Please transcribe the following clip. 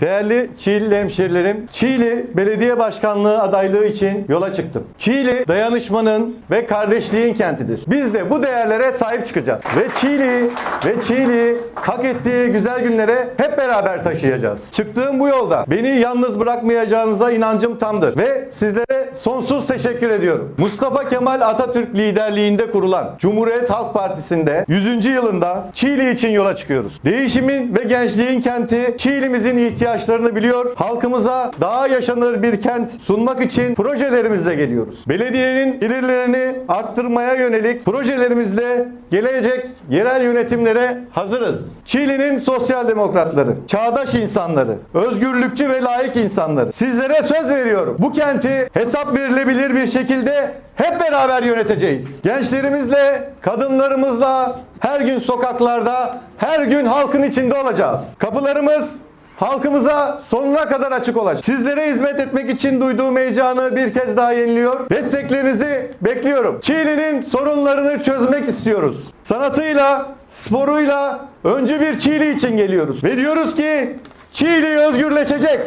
Değerli Çiğli hemşerilerim, Çiğli Belediye Başkanlığı adaylığı için yola çıktım. Çiğli dayanışmanın ve kardeşliğin kentidir. Biz de bu değerlere sahip çıkacağız. Ve Çiğli ve Çiğli hak ettiği güzel günlere hep beraber taşıyacağız. Çıktığım bu yolda beni yalnız bırakmayacağınıza inancım tamdır. Ve sizlere sonsuz teşekkür ediyorum. Mustafa Kemal Atatürk liderliğinde kurulan Cumhuriyet Halk Partisi'nde 100. yılında Çiğli için yola çıkıyoruz. Değişimin ve gençliğin kenti Çiğli'mizin ihtiyaçlarını biliyor. Halkımıza daha yaşanır bir kent sunmak için projelerimizle geliyoruz. Belediyenin gelirlerini arttırmaya yönelik projelerimizle gelecek yerel yönetimlere hazırız. Çiğli'nin sosyal demokratları, çağdaş insanları, özgürlükçü ve layık insanları. Sizlere söz veriyorum. Bu kenti hesap verilebilir bir şekilde hep beraber yöneteceğiz. Gençlerimizle, kadınlarımızla her gün sokaklarda, her gün halkın içinde olacağız. Kapılarımız halkımıza sonuna kadar açık olacak. Sizlere hizmet etmek için duyduğum heyecanı bir kez daha yeniliyor. Desteklerinizi bekliyorum. Çiğli'nin sorunlarını çözmek istiyoruz. Sanatıyla, sporuyla öncü bir Çiğli için geliyoruz. Ve diyoruz ki Çiğli özgürleşecek.